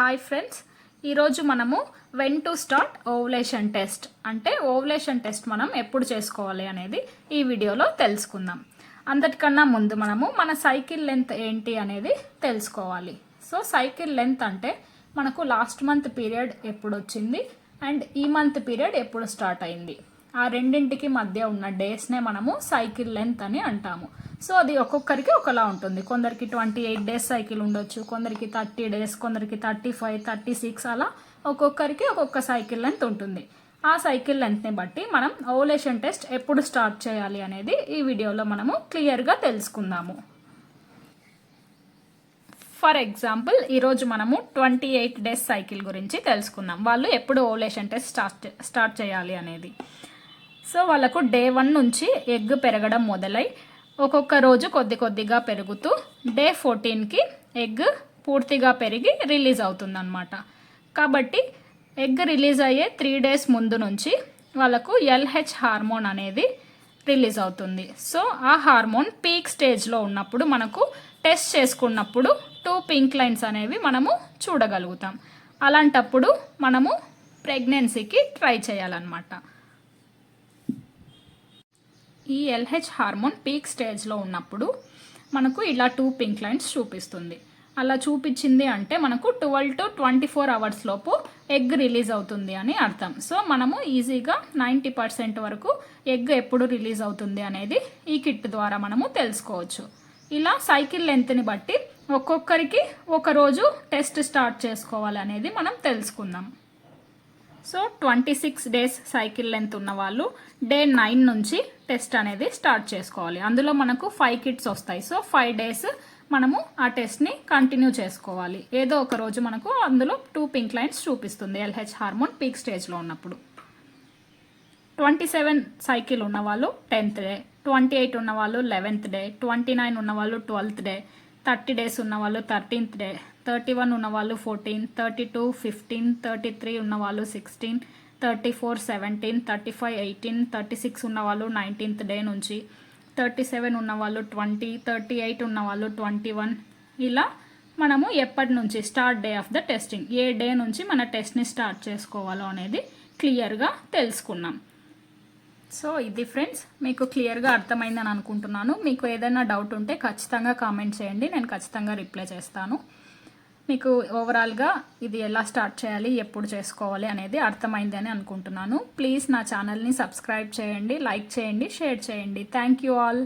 Hi friends. ఈరోజు మనము when to start ovulation test అంటే ఓవులేషన్ టెస్ట్ మనం ఎప్పుడు చేసుకోవాలి అనేది ఈ వీడియోలో తెలుసుకుందాం. అందటికన్నా ముందు మనము మన సైకిల్ లెంత్ ఏంటి అనేది తెలుసుకోవాలి. సో సైకిల్ లెంత్ అంటే మనకు లాస్ట్ మంత్ పీరియడ్ ఎప్పుడు వచ్చింది? అండ్ ఈ మంత్ పీరియడ్ ఎప్పుడు స్టార్ట్ అయింది? ఆ రెండింటికి మధ్య ఉన్న డేస్నే మనము సైకిల్ లెంత్ అని అంటాము. సో అది ఒక్కొక్కరికి ఒకలా ఉంటుంది. కొందరికి ట్వంటీ ఎయిట్ డేస్ సైకిల్ ఉండొచ్చు కొందరికి థర్టీ డేస్ కొందరికి థర్టీ ఫైవ్ థర్టీ సిక్స్ అలా ఒక్కొక్కరికి ఒక్కొక్క సైకిల్ లెంత్ ఉంటుంది. ఆ సైకిల్ లెంత్ని బట్టి మనం ఓలేషన్ టెస్ట్ ఎప్పుడు స్టార్ట్ చేయాలి అనేది ఈ వీడియోలో మనము క్లియర్గా తెలుసుకుందాము. ఫర్ ఎగ్జాంపుల్ ఈరోజు మనము ట్వంటీ ఎయిట్ డేస్ సైకిల్ గురించి తెలుసుకుందాం. వాళ్ళు ఎప్పుడు ఓలేషన్ టెస్ట్ స్టార్ట్ స్టార్ట్ చేయాలి అనేది. సో వాళ్ళకు డే వన్ నుంచి ఎగ్ పెరగడం మొదలై ఒక్కొక్క రోజు కొద్ది కొద్దిగా పెరుగుతూ డే ఫోర్టీన్కి ఎగ్ పూర్తిగా పెరిగి రిలీజ్ అవుతుందన్నమాట. కాబట్టి ఎగ్ రిలీజ్ అయ్యే త్రీ డేస్ ముందు నుంచి వాళ్ళకు ఎల్హెచ్ హార్మోన్ అనేది రిలీజ్ అవుతుంది. సో ఆ హార్మోన్ పీక్ స్టేజ్లో ఉన్నప్పుడు మనకు టెస్ట్ చేసుకున్నప్పుడు టూ పింక్ లైన్స్ అనేవి మనము చూడగలుగుతాం. అలాంటప్పుడు మనము ప్రెగ్నెన్సీకి ట్రై చేయాలన్నమాట. ఈ ఎల్హెచ్ హార్మోన్ పీక్ స్టేజ్లో ఉన్నప్పుడు మనకు ఇలా టూ పింక్ లైన్స్ చూపిస్తుంది. అలా చూపించింది అంటే మనకు twelve to twenty four hours లోపు ఎగ్ రిలీజ్ అవుతుంది అని అర్థం. సో మనము ఈజీగా నైంటీ పర్సెంట్ వరకు ఎగ్ ఎప్పుడు రిలీజ్ అవుతుంది అనేది ఈ కిట్ ద్వారా మనము తెలుసుకోవచ్చు. ఇలా సైకిల్ లెంత్ని బట్టి ఒక్కొక్కరికి ఒకరోజు టెస్ట్ స్టార్ట్ చేసుకోవాలనేది మనం తెలుసుకుందాం. So twenty six days cycle length ఉన్న వాళ్ళు డే నైన్ నుంచి టెస్ట్ అనేది స్టార్ట్ చేసుకోవాలి. అందులో మనకు ఫైవ్ కిట్స్ వస్తాయి. సో ఫైవ్ డేస్ మనము ఆ టెస్ట్ని కంటిన్యూ చేసుకోవాలి. ఏదో ఒక రోజు మనకు అందులో టూ పింక్ లైన్స్ చూపిస్తుంది. ఎల్హెచ్ హార్మోన్ పీక్ స్టేజ్లో ఉన్నప్పుడు. ట్వంటీ సెవెన్ సైకిల్ ఉన్నవాళ్ళు టెన్త్ డే ట్వంటీ ఎయిట్ ఉన్నవాళ్ళు లెవెన్త్ డే ట్వంటీ నైన్ ఉన్నవాళ్ళు ట్వెల్త్ డే థర్టీ డేస్ ఉన్నవాళ్ళు థర్టీన్త్ డే థర్టీ వన్ ఉన్నవాళ్ళు fourteen thirty two fifteen thirty three ఉన్నవాళ్ళు sixteen thirty four seventeen thirty five eighteen thirty six ఉన్నవాళ్ళు nineteenth day నుంచి thirty seven ఉన్నవాళ్ళు twenty thirty eight ఉన్నవాళ్ళు twenty one. ఇలా మనము ఎప్పటి నుంచి start day of the testing a day నుంచి మన టెస్ట్ని స్టార్ట్ చేసుకోవాలో అనేది క్లియర్గా తెలుసుకున్నాం. సో ఇది ఫ్రెండ్స్ మీకు క్లియర్గా అర్థమైందని అనుకుంటున్నాను. మీకు ఏదైనా డౌట్ ఉంటే ఖచ్చితంగా కామెంట్ చేయండి నేను ఖచ్చితంగా రిప్లై చేస్తాను. మీకు ఓవరాల్గా ఇది ఎలా స్టార్ట్ చేయాలి ఎప్పుడు చేసుకోవాలి అనేది అర్థమైంది అని అనుకుంటున్నాను. ప్లీజ్ నా ఛానల్ని సబ్స్క్రైబ్ చేయండి లైక్ చేయండి షేర్ చేయండి. Thank you all